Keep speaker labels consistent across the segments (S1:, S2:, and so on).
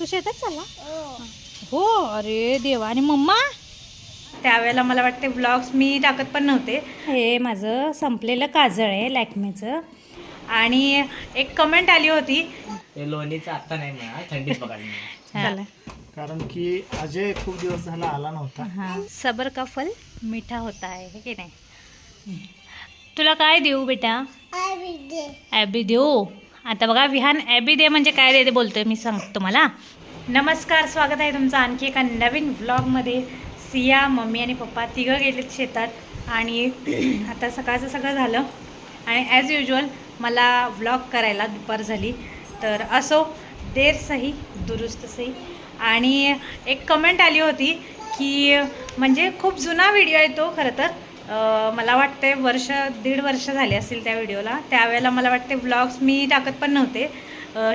S1: तू शेतात चालला? हो. अरे देवा. आणि मम्मा? त्यावेळेला मला वाटते ब्लॉग्स मी टाकत पण नव्हते. हे माझं संपलेलं काजळ आहे लॅक्मेचं. आणि एक कमेंट आली होती.
S2: ते लोणीचं आता नाही मिळणार थंडीत बघायला मिळणार.
S1: चला.
S3: कारण की अजय खूप दिवस झाला आला नव्हता.
S1: हां. सबर का फल? मिठा होता आहे हे की नाही? तुला काय देऊ बेटा? ॲबी देऊ. आता बघा विहान ॲबी दे म्हणजे काय दे ते बोलतोय मी सांगतो तुम्हाला. नमस्कार स्वागत आहे तुमचं आणखी एका नवीन व्लॉगमध्ये सिया मम्मी आणि पप्पा तिघं गेलेत शेतात आणि आता सकाळचं सगळं झालं. आणि ॲज युजल मला व्लॉग करायला दुपार झाली. तर असो देर सही दुरुस्त सही. आणि एक कमेंट आली होती की म्हणजे खूप जुना व्हिडिओ आहे तो खरं तर. मला वाटते वर्ष दीड वर्ष झाले असतील त्या व्हिडिओला. त्यावेळेला मला वाटते व्लॉग्स मी टाकत पण नव्हते.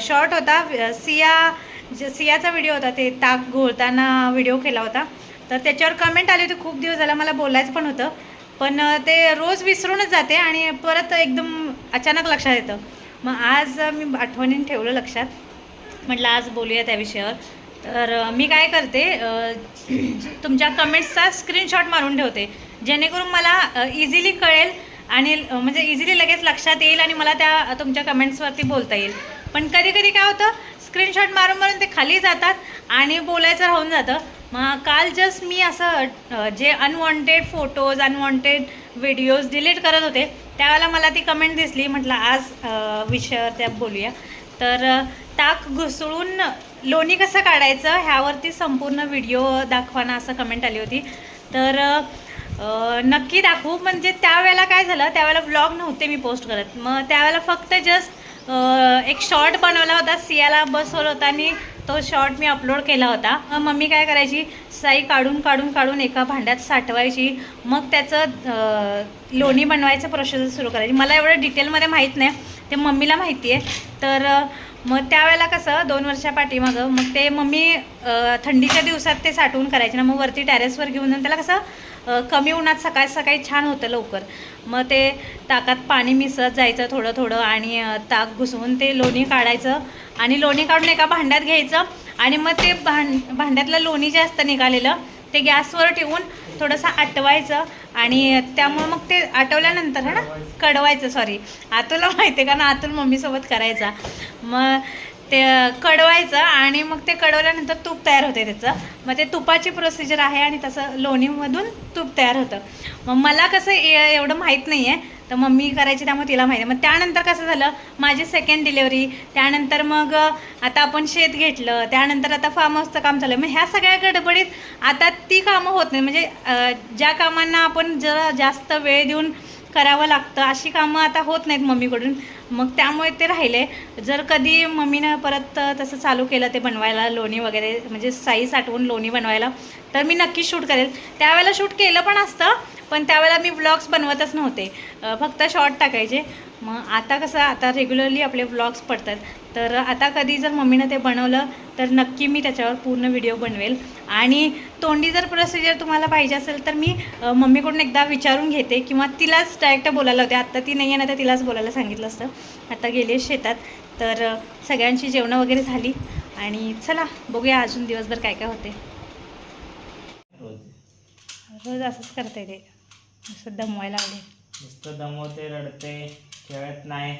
S1: शॉर्ट होता. सिया जे सियाचा व्हिडिओ होता ते ताक घोळताना व्हिडिओ केला होता. तर त्याच्यावर कमेंट आली होती. खूप दिवस झाला मला बोलायचं पण होतं. पण ते रोज विसरूनच जाते आणि परत एकदम अचानक लक्षात येतं. मग आज मी आठवणीने ठेवलं लक्षात. म्हटलं आज बोलूया त्या विषयावर. तर मी काय करते तुमच्या कमेंट्सचा स्क्रीनशॉट मारून ठेवते. जेणेकरून मला इझिली कळेल आणि म्हणजे इझिली लगेच लक्षात येईल आणि मला त्या तुमच्या कमेंट्सवरती बोलता येईल. पण कधी कधी काय होतं स्क्रीनशॉट मारून मारून ते खाली जातात आणि बोलायचं राहून जातं. मग काल जस्ट मी असं जे unwanted photos unwanted videos delete करत होते त्यावेळेला मला ती कमेंट दिसली. म्हटलं आज विषयावर त्या बोलूया. तर ताक घुसळून लोणी कसं काढायचं ह्यावरती संपूर्ण व्हिडिओ दाखवाना असं कमेंट आली होती. तर नक्की दाखवू. म्हणजे त्यावेळेला काय झालं त्यावेळेला व्लॉग नव्हते मी पोस्ट करत. मग त्यावेळेला फक्त जस्ट एक शॉर्ट बनवला होता. सियाला बसवला होता आणि तो शॉर्ट मी अपलोड केला होता. मग मम्मी काय करायची साई काढून काढून काढून एका भांड्यात साठवायची. मग त्याचं लोणी बनवायचं प्रोसेस सुरू करायची. मला एवढं डिटेलमध्ये माहीत नाही. ते मम्मीला माहिती आहे तर मग त्यावेळेला कसं दोन वर्षा पाठीमागं मग ते मम्मी थंडीच्या दिवसात ते साठवून करायचे ना मग वरती टेरेसवर घेऊन जाऊन त्याला कसं कमी उन्हात सकाळी सकाळी छान होतं लवकर. मग ते ताकात पाणी मिसळत जायचं थोडं थोडं आणि ताक घुसवून ते लोणी काढायचं आणि लोणी काढून एका भांड्यात घ्यायचं आणि मग ते भांड भांड्यातलं लोणी जे असतं निघालेलं ते गॅसवर ठेवून थोडंसं आटवायचं आणि त्यामुळे मग ते आटवल्यानंतर है ना? कडवायचं सॉरी आतुला माहिती आहे का ना आतुल मम्मीसोबत करायचा. मग ते कडवायचं आणि मग ते कडवल्यानंतर तूप तयार होते त्याचं. मग ते तुपाची प्रोसिजर आहे आणि तसं लोणीमधून तूप तयार होतं. मग मला कसं एवढं माहीत नाही आहे तर मम्मी करायची त्यामुळे तिला माहिती. आहे मग त्यानंतर कसं झालं? माझी सेकंड डिलेवरी त्यानंतर मग आता आपण शेत घेतलं त्यानंतर आता फार्म हाऊसचं काम चालू आहे. मग ह्या सगळ्या गडबडीत आता ती कामं होत नाही. म्हणजे ज्या कामांना आपण जरा जास्त वेळ देऊन करावं लागतं अशी कामं आता होत नाहीत मम्मीकडून. मग त्यामुळे ते राहिले. जर कधी मम्मीनं परत तसं चालू केलं ते बनवायला लोणी वगैरे म्हणजे साई साठवून लोणी बनवायला तर मी नक्की शूट करेल. त्यावेळेला शूट केलं पण असतं पण त्यावेळेला मी व्लॉग्स बनवतच नव्हते. फक्त शॉर्ट टाकायचे. मग आता कसं आता रेग्युलरली आपले व्लॉग्स पडतात. तर आता कधी जर मम्मीनं ते बनवलं तर नक्की मी त्याच्यावर पूर्ण व्हिडिओ बनवेल. आणि तोंडी जर प्रोसिजर तुम्हाला पाहिजे असेल तर मी मम्मीकडून एकदा विचारून घेते किंवा तिलाच डायरेक्ट बोलायला होते आत्ता ती नाही आहे ना तर तिलाच बोलायला सांगितलं असतं. आता गेले शेतात. तर सगळ्यांची जेवणं वगैरे झाली. आणि चला बघूया अजून दिवसभर काय काय होते.
S2: रोज.
S1: असंच करते ते. असं दमवायला लागले.
S2: नुसतं दमवते रडते खेळत नाही.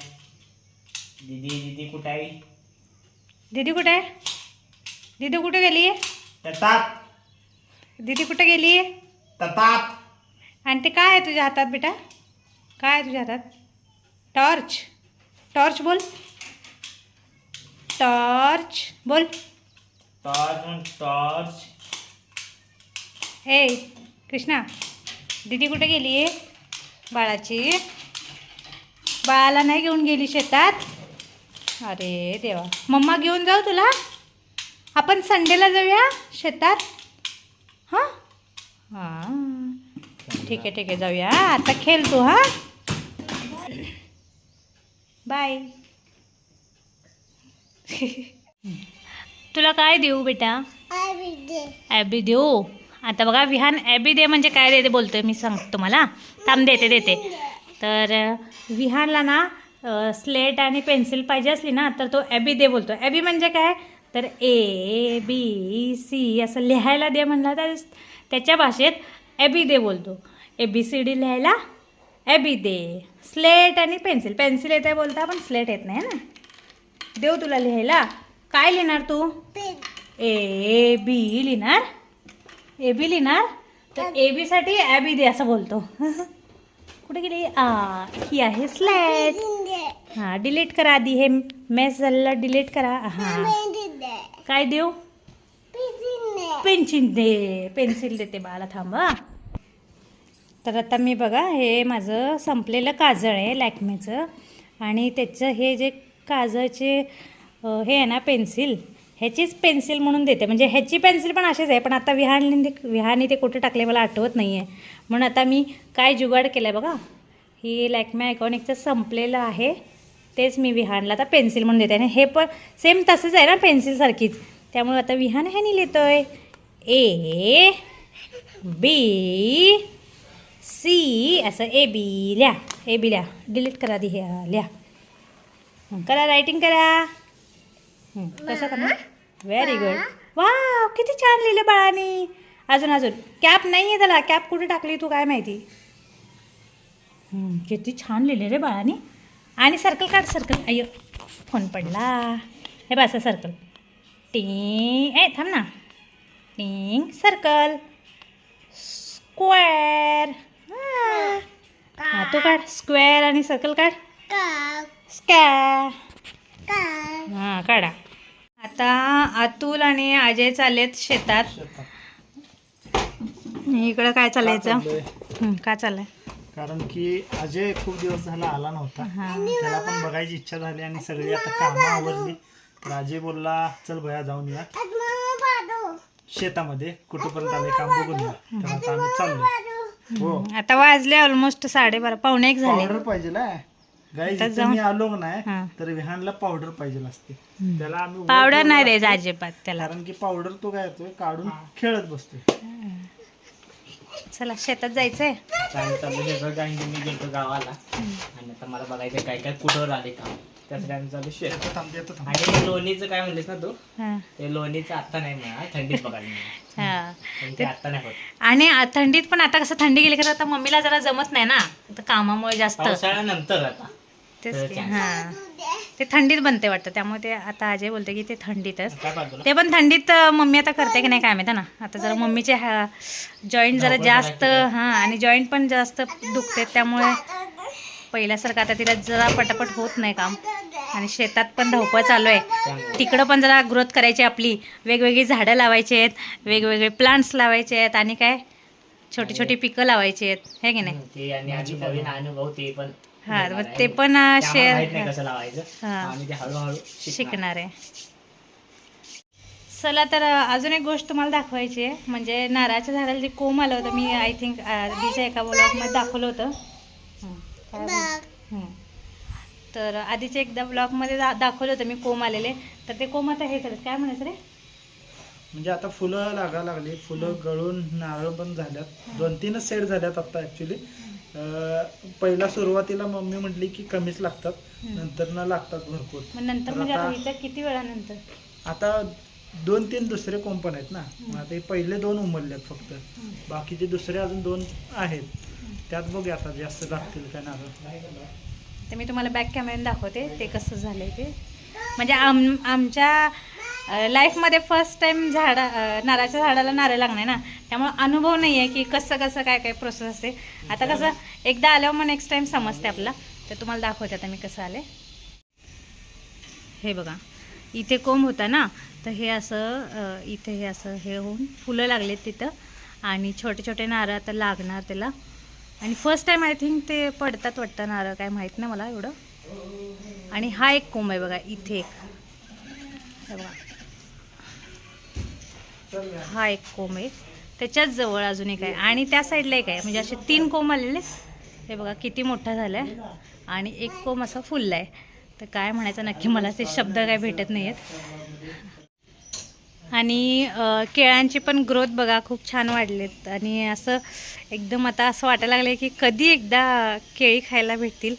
S2: दिदी दिदी कुठे आहे?
S1: दीदी कुठे आहे? दीदी कुठे गेली?
S2: तताप.
S1: दीदी कुठे गेली?
S2: तताप.
S1: आणि ते काय आहे तुझ्या हातात बेटा? काय आहे तुझ्या हातात? टॉर्च. टॉर्च बोल. टॉर्च बोल.
S2: Torch torch.
S1: ए कृष्णा. दीदी कुठे गेली? बाळाची. बाळाला नाही घेऊन गेली शेतात? अरे देवा. मम्मा घेऊन जाऊ तुला? आपण संडेला जाऊया शेतात? हां? हां. ठीक आहे ठीक आहे. जाऊया. आता खेळ तू हां? बाय. तुला काय देऊ बेटा? ॲबी देऊ? आता बघा विहान ॲबी दे म्हणजे काय दे ते बोलतोय मी सांगतो तुम्हाला. थांब देते देते. तर विहानला ना स्लेट आणि पेन्सिल पाहिजे असली ना तर तो ॲबी दे बोलतो ॲबी म्हणजे काय? तर ए बी सी असं लिहायला दे म्हणलं तर त्याच्या भाषेत एबी दे बोलतो. ए बी सी डी लिहायला एबी दे. स्लेट आणि पेन्सिल पेन्सिल येत आहे बोलता पण स्लेट येत नाही ना. देऊ तुला लिहायला. काय लिहिणार तू? ए बी लिहिणार. ए बी लिहिणार? तर ए बीसाठी ॲबी दे असं बोलतो. कुठे गेली? आ ही आहे स्लेट हां डिलीट करा आधी. हे मेस झालेलं डिलीट करा. हां. काय देऊ? पेन्सिल दे. पेन्सिल देते बाळा थांब. तर आता मी बघा हे माझं संपलेलं काजळ आहे लॅक्मेचं. आणि त्याचं हे जे काजळचे हे आहे ना पेन्सिल ह्याचीच पेन्सिल म्हणून देते. म्हणजे ह्याची पेन्सिल पण अशीच आहे पण आता विहान विहानी ते कुठे टाकले मला आठवत नाही आहे म्हणून आता मी काय जुगाड केलं आहे बघा. ही लॅकमे आयकॉनिकचं संपलेलं आहे. तेच मी विहानला आता पेन्सिल म्हणून देते. आणि हे पण सेम तसंच आहे ना पेन्सिलसारखीच त्यामुळे आता विहान ह्याने लिहितो आहे ए बी सी असं ए बी लिहा ए बी लिहा डिलीट करा दि ह्या ल्या. लिहा करा रायटिंग करा. कसं करणार व्हेरी गुड वा. किती छान लिहिलं बाळानी. अजून अजून. कॅप नाही आहे त्याला. कॅप कुठे टाकली तू काय माहिती? किती छान लिहिले रे बाळानी. आणि सर्कल काढ सर्कल अय्यो फोन पडला. हे बा सर्कल टिंग ए थांब ना. टिंग सर्कल स्क्वेअर हां. तू काढ. स्क्वेअर आणि सर्कल काढ. स्क्वेअर हां काढा. आता अतुल आणि अजय चाललेत शेतात. इकडं काय चालायचं. हं, काय चाललंय?
S3: कारण की अजय खूप दिवस झाला आला नव्हता. त्याला पण बघायची इच्छा झाली आणि सगळी आता कामं आवरली. तर अजय बोलला चल भया जाऊन या. शेतामध्ये कुठपर्यंत आले काम बघून या तर आता आम्ही चाललो हो.
S1: आता वाजले ऑलमोस्ट साडेबारा पावणे एक झाले.
S3: पाहिजे ना? मी आलो नाही
S1: हां.
S3: तर विहानला पावडर पाहिजे असते. त्याला आम्ही
S1: पावडर नाही. द्यायचं अजिबात त्याला.
S3: कारण की पावडर तो काय येतोय काढून खेळत बसतोय.
S1: चला शेतात जायचंय.
S2: चालू की मी गेलो गावाला. आणि आता मला बघायचं काय काय कुठवर आले काम. त्यासाठी चालू शेत.
S3: थांब
S2: आणि ते लोणीचं काय म्हणलेस ना तू?
S1: हां.
S2: ते लोणीचं आता नाही थंडीत बघायला मिळणार
S1: हां.
S2: पण ते आता नाही होत.
S1: आणि आ- थंडीत पण आता कसं थंडी गेली का आता मम्मीला जरा जमत नाही ना. आता कामामुळे जास्त.
S2: पावसाळ्यानंतर आता.
S1: तेच की. हां. ते थंडीत बनते वाटतं. त्यामुळे ते आता अजय बोलते की ते थंडीतच. ते पण थंडीत मम्मी आता करते की नाही काय माहिती ना? आता जरा मम्मीचे जॉईंट जरा जास्त. हां आणि जॉईंट पण जास्त दुखते. त्यामुळे पहिल्यासारखं आता तिला जरा पटापट होत नाही काम. आणि शेतात पण धावपळ चालू आहे. तिकडं पण जरा ग्रोथ करायची आपली. वेगवेगळी झाडं लावायची आहेत वेगवेगळे प्लांट्स लावायचे आहेत आणि काय? छोटी छोटी पिकं लावायची आहेत. हे की नाही?
S2: आणि
S1: हा मग. ते पण शेअर
S2: माहीत नाही कसं लावायचं.
S1: हा.
S2: आम्ही ते हळूहळू शिकणार.
S1: शिकणार. आहे. चला तर अजून एक गोष्ट तुम्हाला दाखवायची आहे. म्हणजे नारळाच्या झाडाला जे कोंब आलं होतं मी आय थिंक आधीच्या एका ब्लॉगमध्ये दाखवलं होतं. तर आधीच्या एकदा ब्लॉगमध्ये दाखवलं होतं मी कोंब आलेले. तर ते कोंब आता हे करत काय म्हणायचं रे?
S3: म्हणजे आता फुलं लागा लागली. फुलं गळून नारळ पण झाल्यात. दोन तीनच सेट झाल्यात आता ऍक्च्युली पहिला सुरुवातीला मम्मी म्हटली की कमीच लागतात नंतर न लागतात भरपूर.
S1: मग नंतर
S3: तर
S1: म्हणजे आता
S3: आता-
S1: हिच्या किती वेळानंतर?
S3: आता दोन तीन दुसरे कोंपण आहेत ना. मग आता हे पहिले दोन उमरलेत फक्त. बाकीचे दुसरे अजून दोन आहेत. त्यात बघूया आता जास्त लागतील काय नारळ
S1: ते मी तुम्हाला बॅक कॅमेऱ्याने दाखवते ते कसं झालंय ते. म्हणजे आम आमच्या लाईफमध्ये फर्स्ट टाईम झाडा नारळाच्या झाडाला नारळ लागणार ना त्यामुळे अनुभव नाही आहे की कसं कसं काय काय प्रोसेस असते. आता कसं एकदा आल्यावर मग नेक्स्ट टाईम समजते आपला तर तुम्हाला दाखवते आता मी कसं आले हे बघा इथे कोंब होता ना तर हे असं इथे हे असं हे होऊन फुलं लागलेत तिथं. आणि छोटे छोटे नारळ आता लागणार त्याला. आणि फर्स्ट टाईम आय थिंक ते पडतात वाटतं नारळ काय माहीत नाही मला एवढं. आणि हा एक कोंब आहे बघा इथे एक. बघा. हा एक कोंब आहे. त्याच्याच जवळ अजून एक आहे. आणि त्या साईडला एक आहे. म्हणजे असे तीन कोंब आलेले हे बघा किती मोठा झाला आहे आणि एक कोंब असा फुलला आहे तर काय म्हणायचं नक्की मला ते शब्द काय भेटत नाही आहेत आणि केळ्यांची पण ग्रोथ बघा खूप छान वाढलेत. आणि असं एकदम आता असं वाटायला लागलं की कधी एकदा केळी खायला भेटतील.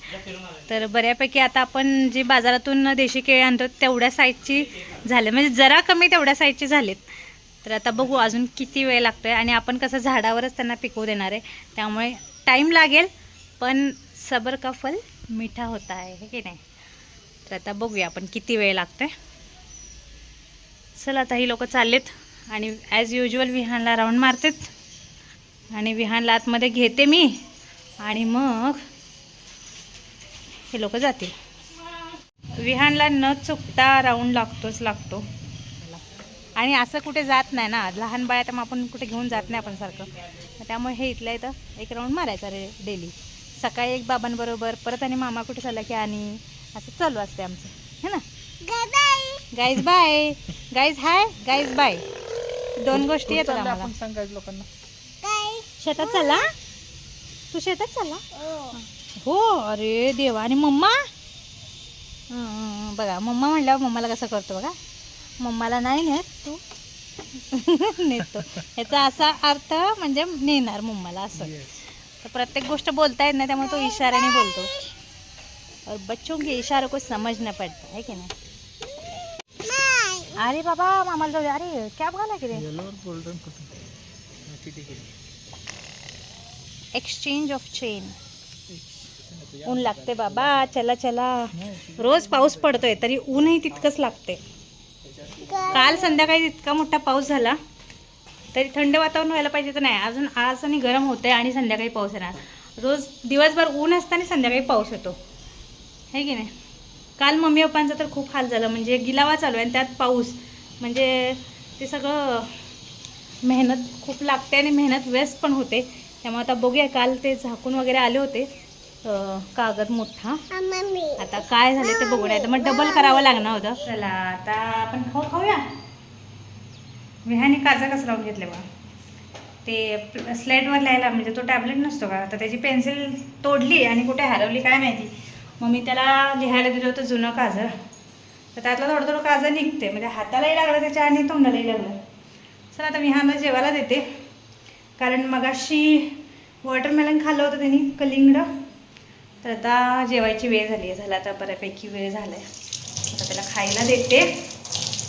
S1: तर बऱ्यापैकी आता आपण जी बाजारातून देशी केळी आणतो तेवढ्या साईजची झाले. म्हणजे जरा कमी तेवढ्या साईजची झालेत. तर आता बघू अजून किती वेळ लागतो आहे आणि आपण कसं झाडावरच त्यांना पिकवू देणार आहे. त्यामुळे टाईम लागेल पण सबर का फल मिठा होता आहे हे की नाही? तर आता बघूया आपण किती वेळ लागतो आहे चल आता ही लोक चाललेत आणि ॲज युजल विहानला राऊंड मारतात. आणि विहानला आतमध्ये घेते मी आणि मग हे लोक जातील. विहानला न चुकता राऊंड लागतोच लागतो. आणि असं कुठे जात नाही ना. लहान बाळा तर मग आपण कुठे घेऊन जात नाही आपण सारखं. त्यामुळे हे इथल्या इथं एक राऊंड मारायचा रे डेली सकाळी एक बाबांबरोबर परत आणि मामा कुठे चालला की आणि. असं चालू असते आमचं. है ना? Guys bye guys hi guys bye दोन गोष्टी येतात आम्हाला.
S3: आपण सांगायचं लोकांना.
S1: शेतात चालला? तू शेतात चालला? हो. अरे देवा. आणि मम्मा? हं, बघा मम्मा म्हणल्यावर मम्माला कसं करतो बघा. मम्माला नाही नेत तू? नेतो. याचा असा अर्थ म्हणजे नेणार मम्माला असं. तर प्रत्येक गोष्ट बोलता येत नाही त्यामुळे तो इशाऱ्याने बोलतो. और बच्चों के इशारों को समझना पड़ता है कि नहीं? अरे बाबा मामाला जाऊ दे. अरे कॅब घाला की रे? एक्सचेंज ऑफ चेन ऊन लागते बाबा चला चला. रोज पाऊस पडतोय तरी ऊनही तितकंच लागते काल संध्याकाळी इतका मोठा पाऊस झाला तरी थंड वातावरण व्हायला पाहिजे तर नाही. अजून आज आणि गरम होते आणि संध्याकाळी पाऊस येणार. रोज दिवसभर ऊन असतं आणि संध्याकाळी पाऊस येतो. आहे की नाही? काल मम्मी पप्पांचा तर खूप हाल झाला. म्हणजे गिलावा चालू आहे आणि त्यात पाऊस. म्हणजे ते सगळं मेहनत खूप लागते आणि मेहनत वेस्ट पण होते. त्यामुळे आता बघूया. काल ते झाकून वगैरे आले होते. कागद मोठा. आता काय झाले ते बघू नाही. तर मग डबल करावं लागणार होतं. चला आता आपण खाऊ खाऊया. विहाने काजा कसं लावून घेतले बा ते स्लेटवर लिहायला म्हणजे तो टॅबलेट नसतो का? तर त्याची पेन्सिल तोडली आणि कुठे हरवली काय माहिती. मग मी त्याला लिहायला दिलं होतं जुनं काजळ. तर त्यातलं थोडं थोडं काजळ निघते म्हणजे हातालाही लागलं त्याच्या आणि तोंडालाही लागलं. चला आता विहानला जेवायला देते. कारण मगाशी वॉटरमेलन खाल्लं होतं त्यांनी कलिंगड. तर आता जेवायची वेळ झाली आहे. झाला आता बऱ्यापैकी वेळ झाला आहे आता त्याला खायला देते.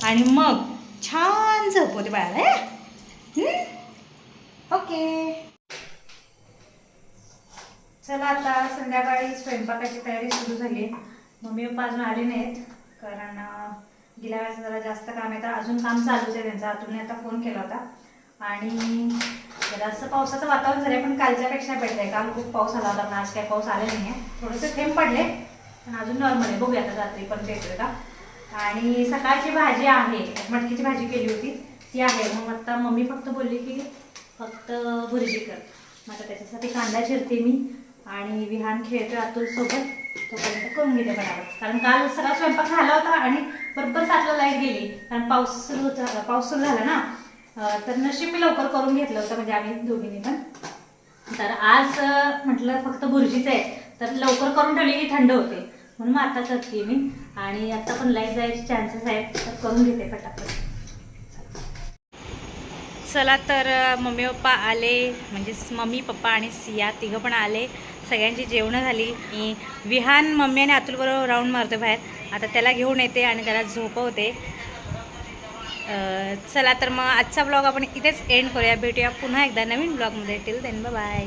S1: आणि मग छान झोपवते बाळाला हं? ओके. चला आता संध्याकाळी स्वयंपाकाची तयारी सुरू झाली आहे. मम्मी पप्पा अजून आले नाहीत कारण गेल्या वेळेस जरा जास्त काम आहे तर अजून काम चालूच आहे त्यांचं. अतुलने आता फोन केला होता. आणि जरासं पावसाचं वातावरण झालं पण कालच्यापेक्षा बेटर आहे. काल खूप पाऊस आला होता आज काही पाऊस आला नाही आहे थोडेसे थेंब पडले पण अजून नॉर्मल आहे. बघूया आता रात्री पण येतोय का आणि सकाळची भाजी आहे. मटकीची भाजी केली होती. ती आहे. मग आता मम्मी फक्त बोलली की फक्त भुर्जी कर. मग आता त्याच्यासाठी कांदा चिरते मी. आणि विहान खेळतोय अतुलसोबत तोपर्यंत करून घेते बरोबर कारण काल सगळा स्वयंपाक झाला होता आणि बरोबर सातला लाइट गेली. कारण पाऊस सुरू होता. पाऊस सुरू झाला ना. तर नशीब मी लवकर करून घेतलं होतं म्हणजे आम्ही दोघींनी पण. तर आज म्हटलं फक्त भुर्जीचं आहे तर लवकर करून ठेवली की थंड होते. म्हणून मग आता करते मी. आणि आता पण लाइट जायचे चान्सेस आहेत तर करून घेते पटापट. चला तर मम्मी पप्पा आले म्हणजेच मम्मी पप्पा आणि सिया तिघं पण आले. सगळ्यांची जेवणं झाली. आणि विहान मम्मी आणि अतुलबरोबर राऊंड मारतो बाहेर. आता त्याला घेऊन येते आणि त्याला झोपवते. चला तर मग आजचा ब्लॉग आपण इथेच एंड करूया. भेटूया पुन्हा एकदा नवीन ब्लॉगमध्ये टिल देन बाय